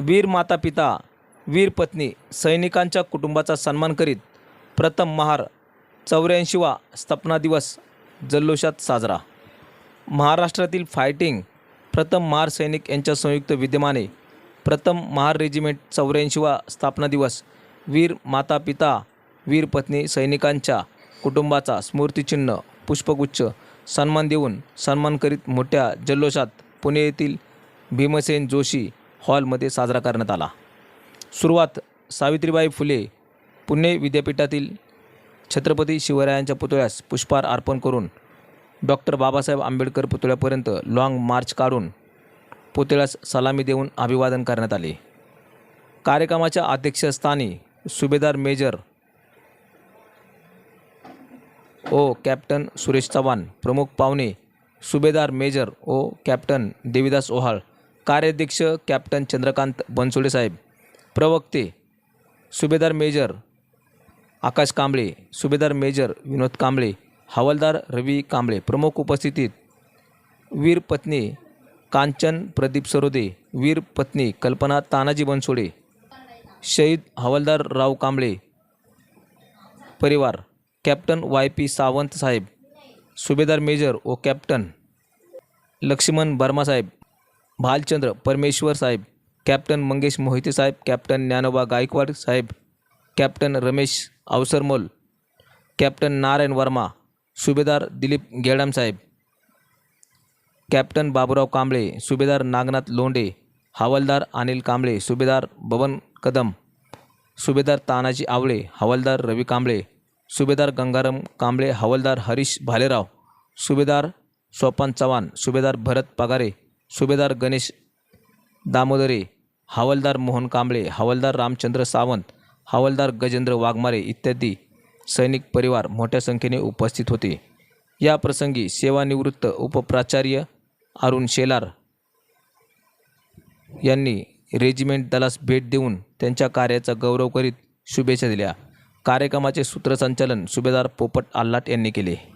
वीर माता पिता वीर पत्नी सैनिकांच्या कुटुंबाचा सन्मान करीत प्रथम महार चौऱ्याऐंशीवा स्थापना दिवस जल्लोषात साजरा. महाराष्ट्रातील फायटिंग प्रथम महार सैनिक यांच्या संयुक्त विद्यमाने प्रथम महार रेजिमेंट चौऱ्याऐंशीवा स्थापना दिवस वीर माता पिता वीर पत्नी सैनिकांच्या कुटुंबाचा स्मृतिचिन्ह पुष्पगुच्छ सन्मान देऊन सन्मान करीत मोठ्या जल्लोषात पुणे येथील भीमसेन जोशी हॉलमध्ये साजरा करण्यात आला. सुरुवात सावित्रीबाई फुले पुणे विद्यापीठातील छत्रपती शिवरायांच्या पुतळ्यास पुष्पहार अर्पण करून डॉक्टर बाबासाहेब आंबेडकर पुतळ्यापर्यंत लाँग मार्च काढून पुतळ्यास सलामी देऊन अभिवादन करण्यात आले. कार्यक्रमाच्या अध्यक्षस्थानी सुभेदार मेजर ओ कॅप्टन सुरेश चव्हाण प्रमुख पाहुणे सुभेदार मेजर ओ कॅप्टन देविदास ओहाळ कार्याध्यक्ष कॅप्टन चंद्रकांत बनसोडे साहेब प्रवक्ते सुभेदार मेजर आकाश कांबळे सुभेदार मेजर विनोद कांबळे हवालदार रवी कांबळे प्रमुख उपस्थितीत वीर पत्नी कांचन प्रदीप सरोदे वीर पत्नी कल्पना तानाजी बनसोडे शहीद हवालदार राव कांबळे परिवार कॅप्टन वाय पी सावंत साहेब सुभेदार मेजर व कॅप्टन लक्ष्मण बर्मा साहेब भालचंद्र, परमेश्वर साहेब, कॅप्टन मंगेश मोहिते साहेब, कॅप्टन ज्ञानोबा गायकवाड साहेब, कॅप्टन रमेश अवसरमोल, कॅप्टन नारायण वर्मा सुभेदार दिलीप गेडाम साहेब, कॅप्टन बाबुराव कांबळे सुभेदार नागनाथ लोंढे, हवालदार अनिल कांबळे सुभेदार बबन कदम सुभेदार तानाजी आवळे, हवालदार रवी कांबळे सुभेदार गंगाराम कांबळे, हवालदार हरीश भालेराव सुभेदार सोपान चव्हाण सुभेदार भरत पगारे सुभेदार गणेश दामोदरे हवालदार मोहन कांबळे हवालदार रामचंद्र सावंत हवालदार गजेंद्र वाघमारे इत्यादी सैनिक परिवार मोठ्या संख्येने उपस्थित होते. या प्रसंगी सेवानिवृत्त उपप्राचार्य अरुण शेलार यांनी रेजिमेंट दलास भेट देऊन त्यांच्या कार्याचा गौरव करीत शुभेच्छा दिल्या. कार्यक्रमाचे सूत्रसंचालन सुभेदार पोपट आल्लाट यांनी केले.